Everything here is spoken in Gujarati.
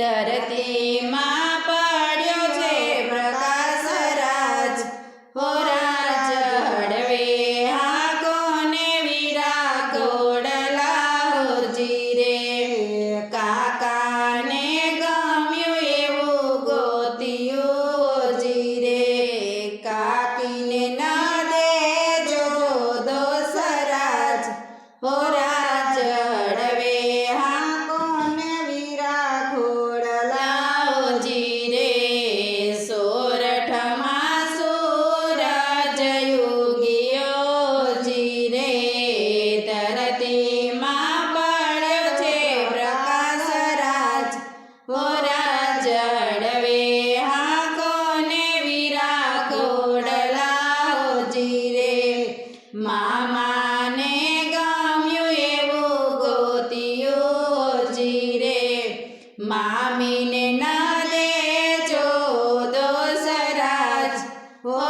તરતે મામાને ગમ્યું એવું ગોતિયું જીરે. મામીને ના લેજો દોસરાજ ઓ